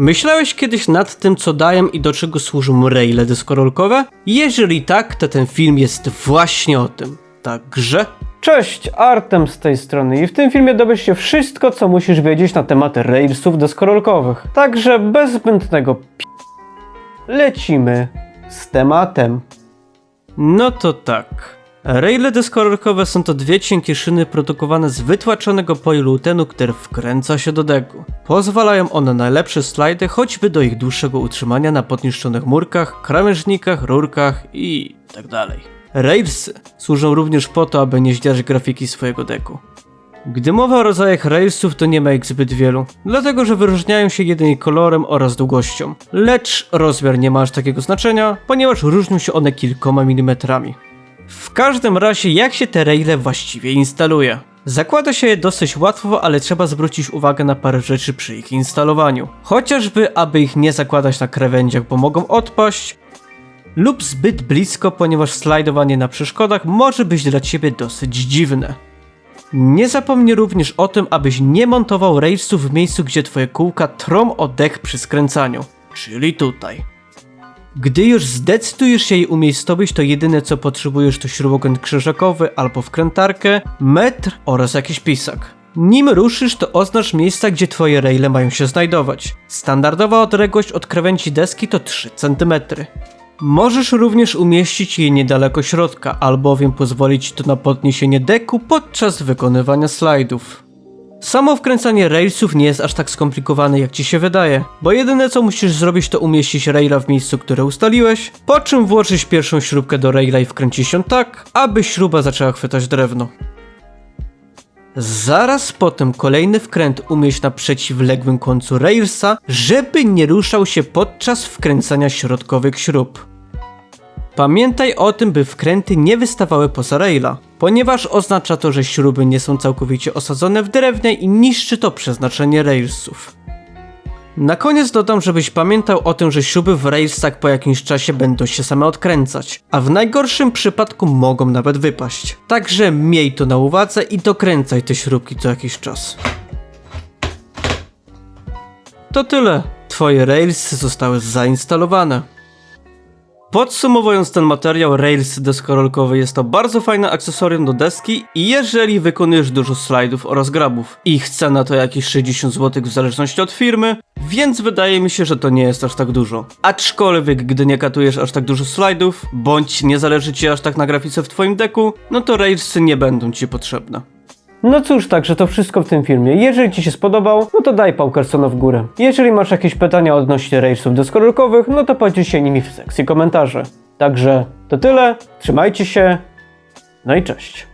Myślałeś kiedyś nad tym, co dają i do czego służą raile deskorolkowe? Jeżeli tak, to ten film jest właśnie o tym. Także... Cześć, Artem z tej strony i w tym filmie dowiesz się wszystko, co musisz wiedzieć na temat railsów deskorolkowych. Także bez zbędnego p... lecimy z tematem. No to tak. Raile deskorolkowe są to dwie cienkie szyny produkowane z wytłaczonego polilutenu, które wkręca się do deku. Pozwalają one na lepsze slajdy, choćby do ich dłuższego utrzymania na podniszczonych murkach, krawężnikach, rurkach i tak dalej. Railsy służą również po to, aby nie zdziać grafiki swojego deku. Gdy mowa o rodzajach railsów, to nie ma ich zbyt wielu, dlatego że wyróżniają się jedynie kolorem oraz długością. Lecz rozmiar nie ma aż takiego znaczenia, ponieważ różnią się one kilkoma milimetrami. W każdym razie, jak się te raile właściwie instaluje? Zakłada się je dosyć łatwo, ale trzeba zwrócić uwagę na parę rzeczy przy ich instalowaniu. Chociażby, aby ich nie zakładać na krawędziach, bo mogą odpaść, lub zbyt blisko, ponieważ slajdowanie na przeszkodach może być dla ciebie dosyć dziwne. Nie zapomnij również o tym, abyś nie montował railsów w miejscu, gdzie twoje kółka trą o dech przy skręcaniu, czyli tutaj. Gdy już zdecydujesz się jej umiejscowić, to jedyne co potrzebujesz to śrubokręt krzyżakowy albo wkrętarkę, metr oraz jakiś pisak. Nim ruszysz, to oznacz miejsca, gdzie twoje raile mają się znajdować. Standardowa odległość od krawędzi deski to 3 cm. Możesz również umieścić je niedaleko środka, albowiem pozwolić to na podniesienie deku podczas wykonywania slajdów. Samo wkręcanie railsów nie jest aż tak skomplikowane jak ci się wydaje, bo jedyne co musisz zrobić to umieścić raila w miejscu, które ustaliłeś, po czym włożyć pierwszą śrubkę do raila i wkręcić ją tak, aby śruba zaczęła chwytać drewno. Zaraz potem kolejny wkręt umieść na przeciwległym końcu railsa, żeby nie ruszał się podczas wkręcania środkowych śrub. Pamiętaj o tym, by wkręty nie wystawały poza raila, ponieważ oznacza to, że śruby nie są całkowicie osadzone w drewnie i niszczy to przeznaczenie railsów. Na koniec dodam, żebyś pamiętał o tym, że śruby w railsach po jakimś czasie będą się same odkręcać, a w najgorszym przypadku mogą nawet wypaść. Także miej to na uwadze i dokręcaj te śrubki co jakiś czas. To tyle. Twoje railsy zostały zainstalowane. Podsumowując ten materiał, Rails deskorolkowy jest to bardzo fajne akcesorium do deski jeżeli wykonujesz dużo slajdów oraz grabów. Ich cena to jakieś 60 zł w zależności od firmy, więc wydaje mi się, że to nie jest aż tak dużo. Aczkolwiek, gdy nie katujesz aż tak dużo slajdów, bądź nie zależy ci aż tak na grafice w twoim deku, no to Railsy nie będą ci potrzebne. No cóż, także to wszystko w tym filmie. Jeżeli Ci się spodobał, no to daj pałkarsona w górę. Jeżeli masz jakieś pytania odnośnie railsów deskorolkowych, no to podziel się nimi w sekcji komentarzy. Także to tyle, trzymajcie się, no i cześć.